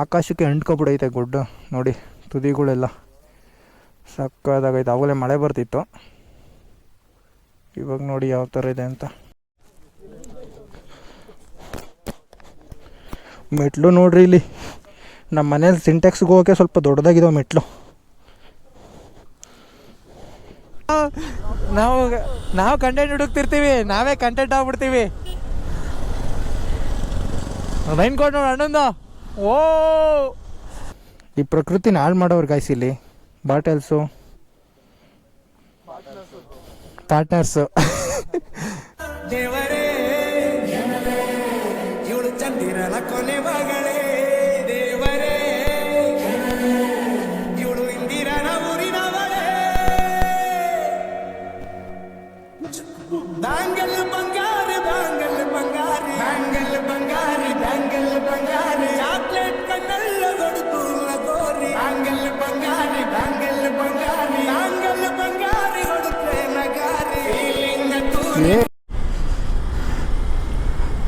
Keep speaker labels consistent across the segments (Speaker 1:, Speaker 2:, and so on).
Speaker 1: ಆಕಾಶಕ್ಕೆ ಅಂಟ್ಕೊಬಿಡೈತೆ ಗುಡ್ಡ. ನೋಡಿ, ತುದಿಗಳೆಲ್ಲ ಸಕ್ಕದಾಗೈತೆ ಅವಾಗಲೇ ಮಳೆ ಬರ್ತಿತ್ತು. ಇವಾಗ ನೋಡಿ ಯಾವ ಥರ ಇದೆ ಅಂತ. ಮೆಟ್ಲು ನೋಡ್ರಿ ಇಲ್ಲಿ. ನಮ್ಮ ಮನೇಲಿ ಸಿಂಟೆಕ್ಸ್ಗೆ ಹೋಗೋಕೆ ಸ್ವಲ್ಪ ದೊಡ್ಡದಾಗಿದಾವೆ ಮೆಟ್ಲು. ನಾವು ನಾವು ಕಂಟೆಂಟ್ ಹುಡುಕ್ತಿರ್ತೀವಿ. ನಾವೇ ಕಂಟೆಂಟ್ ಆಗ್ಬಿಡ್ತೀವಿ. ರೈನ್ ಕೋಟ್ ನೋಡಿ ಅಣ್ಣಂದು. ಓ. ಈ ಪ್ರಕೃತಿನ ಹಾಳು ಮಾಡೋರು ಗಾಯ್ಸ್ ಇಲ್ಲಿ. ಬಾಟಲ್ಸು ಪಾರ್ಟ್ನರ್ಸು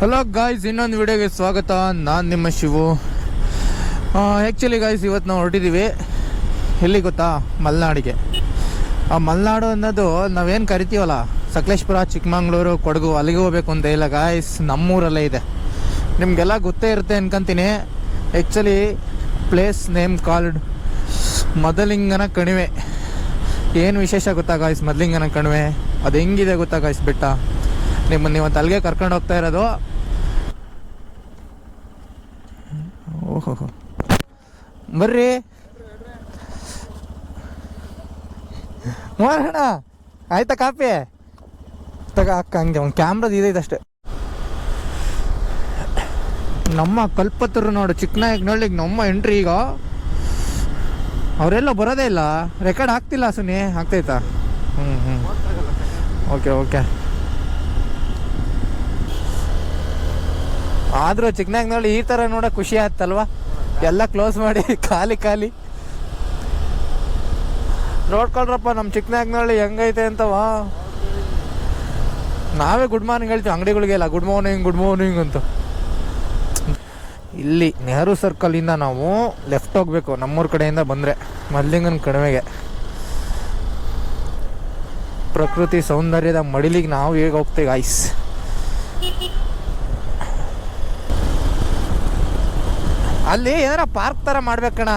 Speaker 1: ಹಲೋ ಗಾಯ್ಸ್ ಇನ್ನೊಂದು ವಿಡಿಯೋಗೆ ಸ್ವಾಗತ. ನಾನು ನಿಮ್ಮ ಶಿವು. ಆ್ಯಕ್ಚುಲಿ ಗಾಯ್ಸ್ ಇವತ್ತು ನಾವು ಹೊರಟಿದ್ದೀವಿ. ಎಲ್ಲಿ ಗೊತ್ತಾ? ಮಲೆನಾಡಿಗೆ. ಆ, ಮಲೆನಾಡು ಅನ್ನೋದು ನಾವೇನು ಕರಿತೀವಲ್ಲ? ಸಕಲೇಶ್ಪುರ, ಚಿಕ್ಕಮಂಗ್ಳೂರು, ಕೊಡಗು, ಅಲ್ಲಿಗೆ ಹೋಗ್ಬೇಕು ಅಂತ ಇಲ್ಲ ಗಾಯ್ಸ್ ನಮ್ಮೂರಲ್ಲೇ ಇದೆ. ನಿಮಗೆಲ್ಲ ಗೊತ್ತೇ ಇರುತ್ತೆ ಅನ್ಕೊಂತೀನಿ. Actually place name called Madalingana Kanive. ಏನು ವಿಶೇಷ ಗೊತ್ತಾ ಗಾಯ್ಸ್ ಮದಲಿಂಗನ ಕಣಿವೆ? ಅದು ಹೆಂಗಿದೆ ಗೊತ್ತಾ ಗಾಯ್ಸ್ ಬೆಟ್ಟ? ನಿಮ್ಮನ್ನು ಇವತ್ತು ಅಲ್ಲಿಗೆ ಕರ್ಕೊಂಡು ಹೋಗ್ತಾ ಇರೋದು. ಓಹೋ ಬರ್ರಿ. ಮಾಡೋಣ ಆಯ್ತಾ ಕಾಪಿ ತಗ, ಅಕ್ಕ, ಹಂಗೆ, ಒಂದು ಕ್ಯಾಮ್ರದ್ದು ಇದೈತೆ ಅಷ್ಟೇ ನಮ್ಮ ಕಲ್ಪತರು ನೋಡು ಚಿಕ್ಕನಾಯಕನಹಳ್ಳಿಗೆ ನಮ್ಮ ಎಂಟ್ರಿ ಈಗ. ಅವರೆಲ್ಲ ಬರೋದೇ ಇಲ್ಲ. ರೆಕಾರ್ಡ್ ಹಾಕ್ತಿಲ್ಲ ಸುನಿ, ಆಗ್ತೈತಾ? ಹ್ಞೂ ಹ್ಞೂ ಓಕೆ ಓಕೆ ಆದ್ರೂ ಚಿಕ್ಕನಾಗ್ನಲ್ಲಿ ಈ ಥರ ನೋಡೋ ಖುಷಿ ಆಯ್ತಲ್ವಾ ಎಲ್ಲ ಕ್ಲೋಸ್ ಮಾಡಿ, ಖಾಲಿ ಖಾಲಿ. ನೋಡ್ಕೊಳ್ರಪ್ಪ ನಮ್ಮ ಚಿಕ್ಕನಾಗ್ನಳ್ಳಿ ಹೆಂಗೈತೆ ಅಂತವಾ ನಾವೇ ಗುಡ್ ಮಾರ್ನಿಂಗ್ ಹೇಳ್ತೀವಿ ಅಂಗಡಿಗಳಿಗೆಲ್ಲ ಗುಡ್ ಮಾರ್ನಿಂಗ್ ಗುಡ್ ಮಾರ್ನಿಂಗ್ ಅಂತ. ಇಲ್ಲಿ ನೆಹರು ಸರ್ಕಲಿಂದ ನಾವು ಲೆಫ್ಟ್ ಹೋಗ್ಬೇಕು, ನಮ್ಮೂರ ಕಡೆಯಿಂದ ಬಂದರೆ, ಮಲ್ಲಿಂಗನ ಕಡಿಮೆಗೆ ಪ್ರಕೃತಿ ಸೌಂದರ್ಯದ ಮಡಿಲಿಗೆ ನಾವು ಹೇಗೆ ಹೋಗ್ತೀವಿ ಐಸ್ ಅಲ್ಲಿ ಏನಾರ ಪಾರ್ಕ್ ತರ ಮಾಡ್ಬೇಕಣ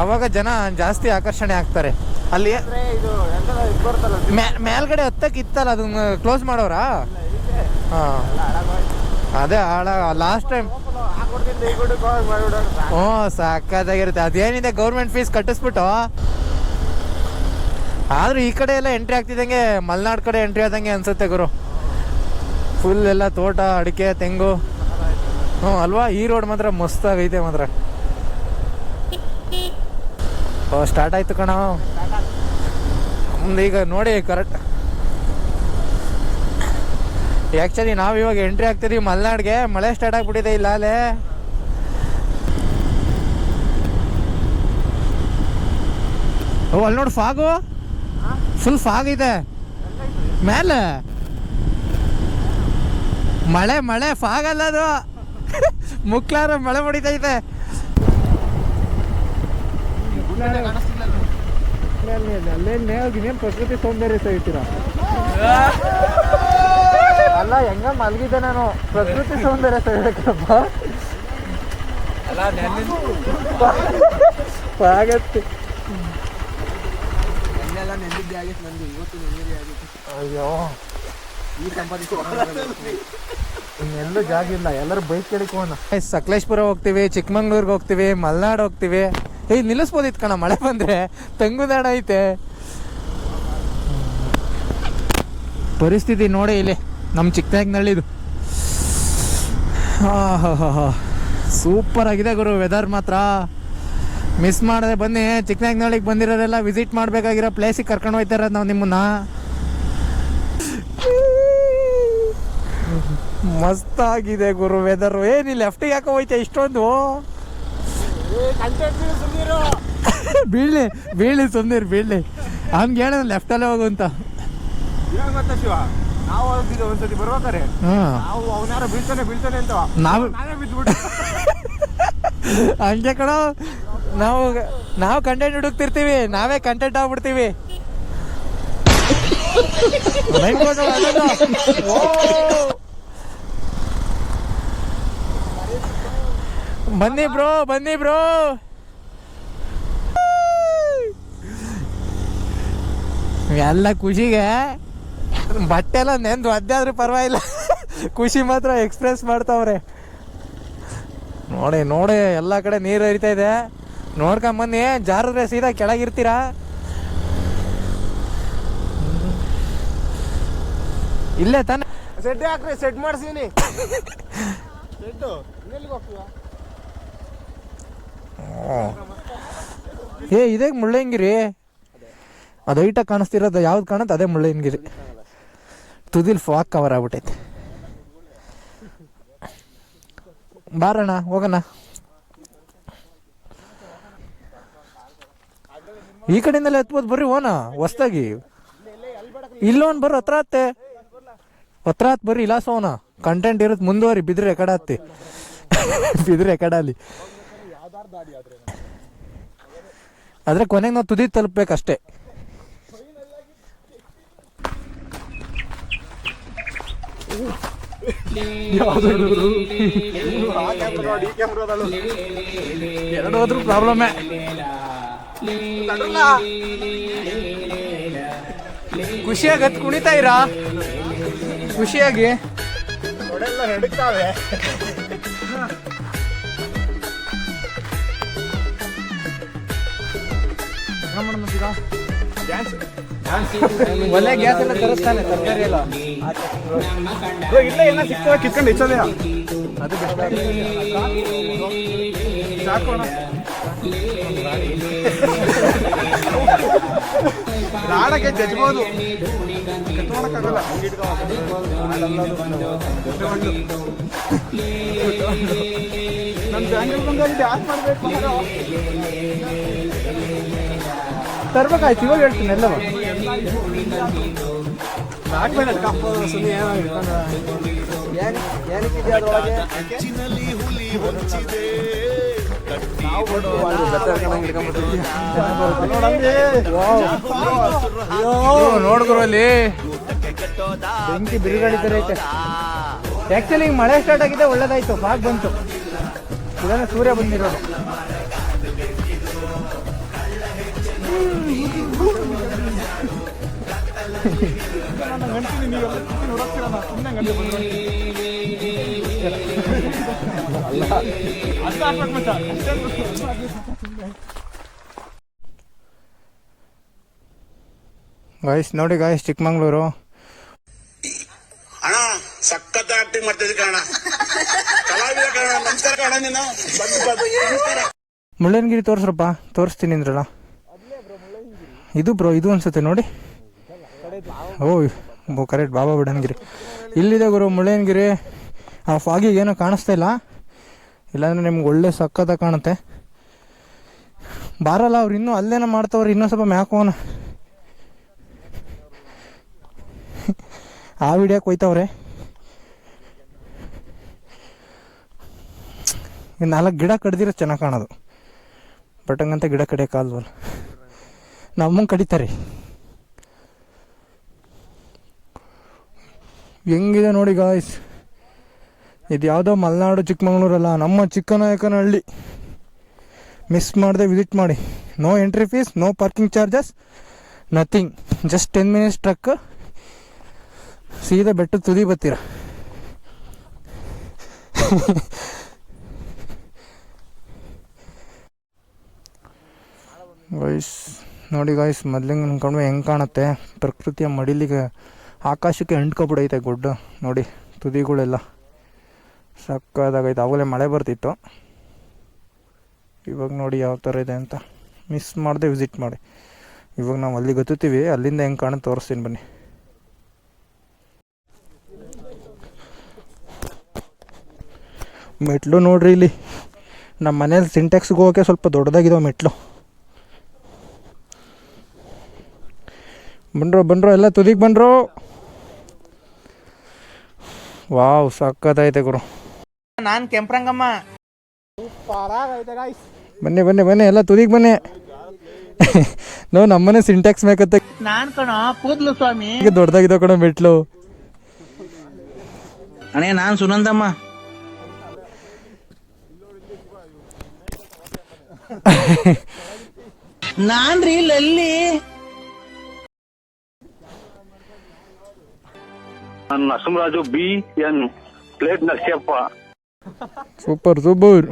Speaker 1: ಅವಾಗ ಜನ ಜಾಸ್ತಿ ಆಕರ್ಷಣೆ ಆಗ್ತಾರೆ. ಅಲ್ಲಿ ಮೇಲ್ಗಡೆ ಹತ್ತಕ್ಕೆ ಇತ್ತಲ್ಲ ಅದನ್ನ ಕ್ಲೋಸ್ ಮಾಡೋರಾ? ಹಾ. ಅದೇ ಹಾಳ ಲಾಸ್ಟ್ ಟೈಮ್ ಹ್ಞೂ ಸಾಕಾದಾಗಿರುತ್ತೆ. ಅದೇನಿದೆ ಗೌರ್ಮೆಂಟ್ ಫೀಸ್ ಕಟ್ಟಿಸ್ಬಿಟ್ಟು. ಆದ್ರೂ ಈ ಕಡೆ ಎಲ್ಲ ಎಂಟ್ರಿ ಆಗ್ತಿದ್ದಂಗೆ ಮಲೆನಾಡು ಕಡೆ ಎಂಟ್ರಿ ಆದಂಗೆ ಅನ್ಸುತ್ತೆ ಗುರು. ಫುಲ್ ಎಲ್ಲ ತೋಟ ಅಡಿಕೆ ತೆಂಗು. ಹ್ಞೂ, ಅಲ್ವಾ? ಈ ರೋಡ್ ಮಾತ್ರ ಮಸ್ತಾಗೈತೆ ಮಾತ್ರ. ಓ ಸ್ಟಾರ್ಟ್ ಆಯ್ತು ಕಣ. ಮುಂದೆ ಈಗ ನೋಡಿ ಕರೆಕ್ಟ್ ಆ್ಯಕ್ಚುಲಿ ನಾವು ಇವಾಗ ಎಂಟ್ರಿ ಆಗ್ತಿದೀವಿ ಮಲೆನಾಡ್ಗೆ. ಮಳೆ ಸ್ಟಾರ್ಟ್ ಆಗ್ಬಿಟ್ಟಿದೆ ಇಲ್ಲ ಅಲ್ಲೇ ಓ, ಅಲ್ಲಿ ನೋಡಿ ಫಾಗು ಫುಲ್ ಫಾಗ್ ಇದೆ. ಮೇಲೆ. ಮಳೆ ಮಳೆ ಫಾಗ್ ಅಲ್ಲ ಅದು. ಮುಕ್ಲಾರ ಮಳೆ ಹೊಡಿತೈತೆ ಪ್ರಕೃತಿ ಸೌಂದರ್ಯ ಸಹಿತೀರ ಅಲ್ಲ ಹೆಂಗ ಮಲಗಿದ್ದೆ ನಾನು. ಪ್ರಕೃತಿ ಸೌಂದರ್ಯ ಆಗತ್ತೆ
Speaker 2: ಆಗಿತ್ತು ನಂದು ಇವತ್ತು ನೆನ್ನಿದೆ ಆಗಿತ್ತು.
Speaker 1: ಅಯ್ಯೋ.
Speaker 2: ಈ ಸಂಪಾದಿಸಿ
Speaker 1: ಇನ್ನೆಲ್ಲೂ ಜಾಗ ಇಲ್ಲ, ಎಲ್ಲರೂ ಬೈಕ್ ಕೇಳಿಕೋಣ ಸಕಲೇಶ್ಪುರ ಹೋಗ್ತೀವಿ, ಚಿಕ್ಕಮಂಗ್ಳೂರ್ಗೆ ಹೋಗ್ತೀವಿ, ಮಲ್ನಾಡ್ ಹೋಗ್ತೀವಿ. ಏಯ್ ನಿಲ್ಲಿಸ್ಬೋದಿತ್ತು ಕಣ, ಮಳೆ ಬಂದ್ರೆ. ತಂಗುದಾಡ ಐತೆ. ಪರಿಸ್ಥಿತಿ ನೋಡಿ ಇಲ್ಲಿ ನಮ್ಮ ಚಿಕ್ಕನಾಗ್ನಳ್ಳಿದು ಸೂಪರ್ ಆಗಿದೆ ಗುರು ವೆದರ್ ಮಾತ್ರ. ಮಿಸ್ ಮಾಡದೆ ಬನ್ನಿ ಚಿಕ್ಕನಾಗ್ನಳ್ಳಿಗೆ ಬಂದಿರೋರೆಲ್ಲ ವಿಸಿಟ್ ಮಾಡಬೇಕಾಗಿರೋ ಪ್ಲೇಸಿಗೆ ಕರ್ಕೊಂಡು ಹೋಗ್ತಾ ಇರೋದು ನಾವು ನಿಮ್ಮನ್ನ. ಮಸ್ತಾಗಿದೆ ಗುರು ವೆದರ್ ಏನಿ ಲೆಫ್ಟಿಗೆ ಯಾಕೆ ಹೋಯ್ತ ಇಷ್ಟೊಂದು? ಬೀಳಿ ಬೀಳಿ ಸುಮ್ಮನೆ ಬೀಳ್ಲಿ ಹಂಗೆ ಹೇಳ ಲೆಫ್ಟಲ್ಲೇ ಹೋಗು ಅಂತ.
Speaker 2: ಶಿವ? ನಾವು ಹೋಗ್ತಿದ್ದೆ ಒಂದ್ಸತಿ ಬರ್ಬೇಕಾರೆ ನಾವು ಅವನಾರ ಬೀಳ್ತಾನೆ ಬೀಳ್ತಾನೆ ಅಂತ.
Speaker 1: ನಾವು
Speaker 2: ನಾವೇ ಬಿದ್ಬಿಟ್ಟು.
Speaker 1: ಹಂಗೆ ಕಣ ನಾವು ನಾವು ಕಂಟೆಂಟ್ ಹುಡುಕ್ತಿರ್ತೀವಿ ನಾವೇ ಕಂಟೆಂಟ್ ಆಗ್ಬಿಡ್ತೀವಿ. ಲೈನ್ ಕೊಡು, ಅದನ್ನು. ಓ! ಬನ್ನಿ ಬ್ರೋ ಬನ್ನಿ ಬ್ರೋ. ಎಲ್ಲ ಖುಷಿಗೆ ಬಟ್ಟೆ ಎಲ್ಲ ನೆಂದು ಒದ್ದೆ ಆದ್ರೂ ಪರವಾಗಿಲ್ಲ. ಖುಷಿ ಮಾತ್ರ ಎಕ್ಸ್ಪ್ರೆಸ್ ಮಾಡ್ತಾವ್ರೆ. ನೋಡಿ ನೋಡಿ ಎಲ್ಲ ಕಡೆ ನೀರು ಹರಿತಾ ಇದೆ. ನೋಡ್ಕೊಂಬನ್ನಿ ಜಾರದ್ರೆ ಸೀದಾ ಕೆಳಗಿರ್ತೀರಾ? ಇಲ್ಲೇ ತಾನೆ.
Speaker 2: ಸೆಡ್ ಹಾಕ್ರಿ ಸೆಡ್ ಮಾಡ್ಸೀನಿ.
Speaker 1: ಏ, ಇದೇ ಮುಳ್ಳಯ್ಯನಗಿರಿ. ಅದು ಐಟಾಗಿ ಕಾಣಿಸ್ತಿರೋದು ಯಾವ್ದು ಕಾಣುತ್ತೆ? ಅದೇ ಮುಳ್ಳಯ್ಯನಗಿರಿ. ತುದಿಲ್ ಫಾಕ್ ಕವರ್ ಆಗ್ಬಿಟ್ಟೈತೆ. ಬಾರಣ್ಣ, ಹೋಗಣ್ಣ. ಈ ಕಡೆಯಿಂದಲೇ ಎತ್ಬೋದು ಬರ್ರಿ ಓನ, ಹೊಸ್ದಾಗಿ. ಇಲ್ಲೋನ್ ಬರ್ರಿ, ಹತ್ರ ಹತ್ತೆ ಹತ್ರ ಹತ್ ಬರ್ರಿ ಇಲ್ಲ ಸೋನ ಕಂಟೆಂಟ್ ಇರುತ್ತೆ ಮುಂದುವರಿ, ಬಿದ್ರೆ ಕಡ ಹತ್ತಿ ಬಿದ್ರೆ ಕಡಲ್ಲಿ ಆದ್ರೆ ಕೊನೆಗೆ ನಾವು ತುದಿ ತಲುಪಬೇಕಷ್ಟೇ.
Speaker 2: ಪ್ರಾಬ್ಲಮ್.
Speaker 1: ಎರಡು ಹೋದ್ರೂ ಪ್ರಾಬ್ಲಮ್ಮೇ ಖುಷಿಯಾಗಿ ಹತ್ ಕುಣಿತಾ ಇರಾ? ಖುಷಿಯಾಗಿ.
Speaker 2: ತೊಡೆಲ್ಲ ಮತ್ತೀಗ ಡ್ಯಾನ್ಸ್
Speaker 1: ಒಳ್ಳೆ ಗ್ಯಾಸ್ ಎಲ್ಲ ತರಿಸ್ತಾನೆ ತರಕಾರಿ ಎಲ್ಲ.
Speaker 2: ಇಲ್ಲ ಇಲ್ಲೇ ಎಲ್ಲ ಸಿಕ್ತವೆ ಕಿತ್ಕೊಂಡು ಹೆಚ್ಚೋದೇ
Speaker 1: ಅದು
Speaker 2: ಸಾಕೋಣ ನಾಡಕ್ಕೆ ಜಜ್ಬೋದು. ಕಟ್ ಮಾಡೋಕ್ಕಾಗಲ್ಲ ಹಂಗೆ ಇಟ್ಕೋ. ನಮ್ ಬ್ಯಾಂಗ್ಳೂರ್ ಬಂದಾಗ ಡ್ಯಾನ್ಸ್ ಮಾಡ್ಬೇಕು
Speaker 1: ತರ್ಬೇಕಾಯ್ತು ಇವಾಗ ಹೇಳ್ತೀನಿ ಎಲ್ಲವ. ನೋಡಿದ್ರು ಅಲ್ಲಿ. ಬೆಂಕಿ ಐತೆ. ಆಕ್ಚುಲಿ ಮಳೆ ಸ್ಟಾರ್ಟ್ ಆಗಿದೆ ಒಳ್ಳೇದಾಯ್ತು. ಬಾಗ್ ಬಂತು. ಇದನ್ನ ಸೂರ್ಯ ಬಂದಿರೋದು. ಗಾಯ್ಸ್ ನೋಡಿ ಗಾಯ್ಸ್ ಚಿಕ್ಕಮಂಗ್ಳೂರು.
Speaker 3: ಅಣ್ಣ ಸಖತ್ ಆಕ್ಟಿಂಗ್ ಮಾಡ್ತಿದ್ದೆ ಕಣ ಕಲಾವಿದ ಕಣ ನಮಸ್ಕಾರ ಕಣ ನೀನು
Speaker 1: ತೋರಿಸ್ರಪ್ಪ ತೋರಿಸ್ತೀನಿ ಅಂದ್ರಲ್ಲ. ಇದು ಬ್ರೋ ಇದು ಅನ್ಸುತ್ತೆ ನೋಡಿ. Oh correct Baba Budangiri. ಇಲ್ಲಿದೆ ಗುರು, ಮುಳ್ಳಯ್ಯನಗಿರಿ. ಆ ಫಾಗಿಗೆ ಏನೋ ಕಾಣಿಸ್ತಾ ಇಲ್ಲ. ಇಲ್ಲಾಂದ್ರೆ ನಿಮ್ಗೆ ಒಳ್ಳೆ ಸಕ್ಕತ್ತ ಕಾಣುತ್ತೆ. ಬಾರಲ್ಲ, ಅವ್ರು ಇನ್ನೂ ಅಲ್ಲೇನೋ ಮಾಡ್ತಾವ್ರು ಇನ್ನೊಂದು ಸ್ವಲ್ಪ ಮ್ಯಾಕೋನ ಆ ವಿಡಿಯೋಕ್ಕೆ ಹೋಯ್ತವ್ರೆ ನಾಲ್ಕು ಗಿಡ ಕಡ್ದಿರೋ ಚೆನ್ನಾಗಿ ಕಾಣೋದು. ಬಟ್ ಹಂಗಂತ ಗಿಡ ಕಡಿಯೋಕ್ಕಾಗಲ್ವಲ್ಲ ನಮ್ಮಂಗೆ ಕಡಿತಾರೆ. ಹೆಂಗಿದೆ ನೋಡಿ ಗಾಯ್ಸ್ ಇದು ಯಾವುದೋ ಮಲೆನಾಡು ಚಿಕ್ಕಮಗಳೂರಲ್ಲ, ನಮ್ಮ ಚಿಕ್ಕನಾಯಕನಹಳ್ಳಿ. ಮಿಸ್ ಮಾಡದೆ ವಿಸಿಟ್ ಮಾಡಿ. No entry fees no parking charges nothing just ten minutes trek ಸೀದಾ ಬೆಟ್ಟದ ತುದಿ ಬತ್ತೀರ ಗಾಯ್ಸ್ ನೋಡಿ ಗಾಯ್ಸ್ ಮೊದ್ಲಿಂಗ್ ಅನ್ಕೊಂಡು ಹೆಂಗೆ ಕಾಣುತ್ತೆ? ಪ್ರಕೃತಿಯ ಮಡಿಲಿಗೆ ಆಕಾಶಕ್ಕೆ ಅಂಟ್ಕೊಬಿಡೈತೆ ಗುಡ್ಡ. ನೋಡಿ, ತುದಿಗಳೆಲ್ಲ ಸಕ್ಕದಾಗೈತೆ ಆವಾಗಲೇ ಮಳೆ ಬರ್ತಿತ್ತು. ಇವಾಗ ನೋಡಿ ಯಾವ ಥರ ಇದೆ ಅಂತ. ಮಿಸ್ ಮಾಡದೆ ವಿಸಿಟ್ ಮಾಡಿ. ಇವಾಗ ನಾವು ಅಲ್ಲಿಗೆ ಹತ್ತುತ್ತೀವಿ. ಅಲ್ಲಿಂದ ಹೆಂಗೆ ಕಾಣುತ್ತೆ ತೋರಿಸ್ತೀನಿ ಬನ್ನಿ. ಮೆಟ್ಲು ನೋಡ್ರಿ ಇಲ್ಲಿ. ನಮ್ಮ ಮನೇಲಿ ಸಿಂಟೆಕ್ಸ್ಗೆ ಹೋಗೋಕೆ ಸ್ವಲ್ಪ ದೊಡ್ಡದಾಗಿದಾವೆ ಮೆಟ್ಲು. ಬಂದರು ಬಂದರು ಎಲ್ಲ ತುದಿಗೆ ಬಂದರು? ವಾವ್ ಸಕ್ಕತ್ತೈತೆ ಗುರು. ನಾನು ಕೆಂಪ್ರಂಗಮ್ಮ. ಬನ್ನಿ ಬನ್ನಿ ಬನ್ನಿ ಎಲ್ಲ ತುದಿಗೆ ಬನ್ನಿ. ನೋ ನಮ್ಮನೆ ಸಿಂಟ್ಯಾಕ್ಸ್ ಮೇಕತ್ತೆ
Speaker 4: ನಾನು ಕಣ ಕೂದ್ಲು ಸ್ವಾಮಿ.
Speaker 1: ಈಗ ದೊಡ್ಡದಾಗಿದೆ ಕಣ ಮೆಟ್ಲು.
Speaker 4: ಅಣೆ ನಾನ್ Sunandamma. ನಾನ್ರಿ Lalli.
Speaker 5: Narasimharaju B N plate Narasiyappa
Speaker 1: super super.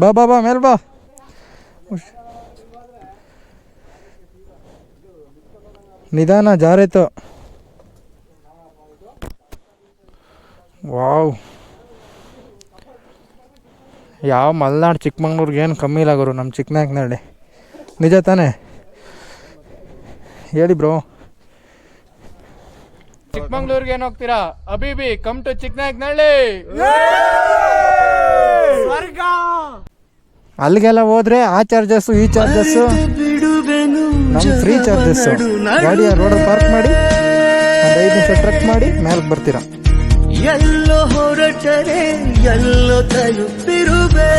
Speaker 1: ಬಾ ಬಾ ಬಾ, ಮೇಲ್ ಬಾ. ನಿಧಾನ, ಜಾರೈತು. ವಾವ್. ಯಾವ ಮಲ್ನಾಡು ಚಿಕ್ಕಮಂಗ್ಳೂರ್ಗೆ ಏನು ಕಮ್ಮಿ ಇಲ್ಲ ಗುರು ನಮ್ಮ ಚಿಕ್ಕನಾಗ್ನಳ್ಳಿ ನಿಜ ತಾನೇ? ಹೇಳಿ ಬ್ರೋ. ಚಿಕ್ಕಮಂಗ್ಳೂರ್ಗೆ ಏನ್ ಹೋಗ್ತೀರಾ? ಅಬಿಬಿ ಕಮ್ ಟು ಚಿಕ್ಕನಾಗ್ನಳ್ಳಿ ಅಲ್ಲಿಗೆಲ್ಲ ಹೋದ್ರೆ ಆ ಚಾರ್ಜಸ್ ಈ ಚಾರ್ಜಸ್ ಫ್ರೀ ಚಾರ್ಜಸ್ ಗಾಡಿಯ ರೋಡ್ ಪಾರ್ಕ್ ಮಾಡಿ ನಿಮಿಷ ಟ್ರಕ್ ಮಾಡಿ ಮೇಲೆ ಬರ್ತೀರಾ.
Speaker 4: ಎಲ್ಲೋ ಹೊರಟರೆ ಎಲ್ಲೋ ತಲುಪಿರುವೆ.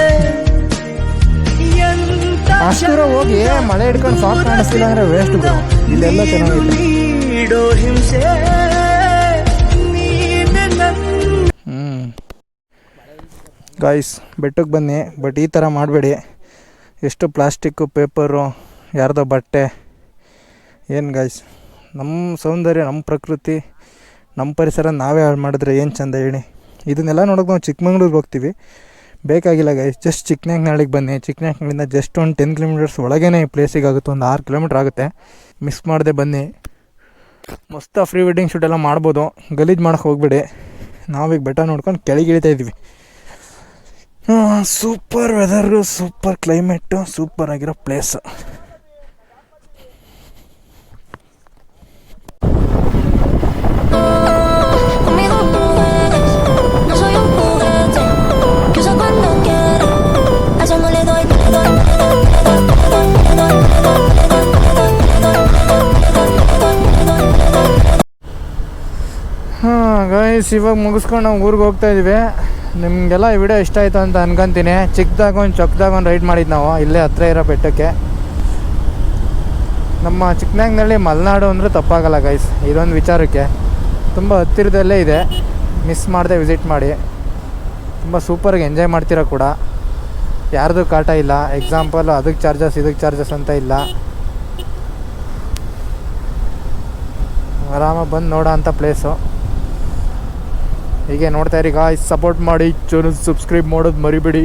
Speaker 1: ಅಷ್ಟರ ಹೋಗಿ ಮಳೆ ಹಿಡ್ಕೊಂಡು ಸಾಕು ಕಾಣಿಸ್ತಿಲ್ಲ ಅಂದ್ರೆ ವೇಸ್ಟ್ ಇಲ್ಲೆಲ್ಲ ಚೆನ್ನಾಗಿದೆ ಗಾಯ್ಸ್ ಬೆಟ್ಟಕ್ಕೆ ಬನ್ನಿ ಬಟ್ ಈ ಥರ ಮಾಡಬೇಡಿ. ಎಷ್ಟು ಪ್ಲಾಸ್ಟಿಕ್ಕು ಪೇಪರು ಯಾರ್ದೋ ಬಟ್ಟೆ. ಏನು ಗಾಯ್ಸ್ ನಮ್ಮ ಸೌಂದರ್ಯ ನಮ್ಮ ಪ್ರಕೃತಿ ನಮ್ಮ ಪರಿಸರ ನಾವೇ ಹಾಳು ಮಾಡಿದ್ರೆ ಏನು ಚಂದ ಹೇಳಿ. ಇದನ್ನೆಲ್ಲ ನೋಡೋಕೆ ನಾವು ಚಿಕ್ಕಮಂಗ್ಳೂರಿಗೆ ಹೋಗ್ತೀವಿ. ಬೇಕಾಗಿಲ್ಲ ಗೈಸ್ ಜಸ್ಟ್ ಚಿಕ್ಕನಾಗ್ನಾಳಿಗೆ ಬನ್ನಿ. ಚಿಕ್ಕನಾಗ್ನಾಳಿಂದ ಜಸ್ಟ್ ಒಂದು ಟೆನ್ ಕಿಲೋಮೀಟರ್ಸ್ ಒಳಗೇ ಈ ಪ್ಲೇಸಿಗೆ ಆಗುತ್ತೆ, ಒಂದು ಆರು ಕಿಲೋಮೀಟ್ರ್ ಆಗುತ್ತೆ. ಮಿಸ್ ಮಾಡದೆ ಬನ್ನಿ. ಮಸ್ತ ಫ್ರೀ ವೆಡ್ಡಿಂಗ್ ಶೂಟ್ ಎಲ್ಲ ಮಾಡ್ಬೋದು. ಗಲೀಜು ಮಾಡೋಕ್ಕೆ ಹೋಗ್ಬೇಡಿ. ನಾವೀಗ ಬೆಟ್ಟ ನೋಡ್ಕೊಂಡು ಕೆಳಗಿಳಿತಾ ಇದ್ವಿ. Super weather super climate super ಆಗಿರೋ ಪ್ಲೇಸ್ ಹಾಂ ಗಾಯಸ್ ಇವಾಗ ಮುಗಿಸ್ಕೊಂಡು ನಾವು ಊರಿಗೆ ಹೋಗ್ತಾ ಇದ್ದೀವಿ ನಿಮಗೆಲ್ಲ ಈ ವಿಡಿಯೋ ಇಷ್ಟ ಆಯಿತು ಅಂತ ಅನ್ಕೊಂತೀನಿ. ಚಿಕ್ಕದಾಗ ಒಂದು ಚೊಕ್ಕದಾಗ ಒಂದು ರೈಡ್ ಮಾಡಿದ್ದು ನಾವು. ಇಲ್ಲೇ ಹತ್ರ ಇರೋ ಬೆಟ್ಟಕ್ಕೆ. ನಮ್ಮ ಚಿಕ್ಕನಾಗ್ನಲ್ಲಿ ಮಲೆನಾಡು ಅಂದರೆ ತಪ್ಪಾಗಲ್ಲ ಗೈಸ್ ಇದೊಂದು ವಿಚಾರಕ್ಕೆ. ತುಂಬ ಹತ್ತಿರದಲ್ಲೇ ಇದೆ. ಮಿಸ್ ಮಾಡದೆ ವಿಸಿಟ್ ಮಾಡಿ. ತುಂಬ ಸೂಪರಾಗಿ ಎಂಜಾಯ್ ಮಾಡ್ತೀರ ಕೂಡ. ಯಾರ್ದು ಕಾಟ ಇಲ್ಲ. ಎಕ್ಸಾಂಪಲ್ ಅದಕ್ಕೆ ಚಾರ್ಜಸ್ ಇದಕ್ಕೆ ಚಾರ್ಜಸ್ ಅಂತ ಇಲ್ಲ. ಆರಾಮಾಗಿ ಬಂದು ನೋಡೋ ಅಂಥ ಪ್ಲೇಸು ಹೀಗೆ ನೋಡ್ತಾ ಇರಿ ಗಾಯ್ಸ್ ಸಪೋರ್ಟ್ ಮಾಡಿ ಚಾನಲ್ ಸಬ್ಸ್ಕ್ರೈಬ್ ಮಾಡೋದು ಮರಿಬೇಡಿ.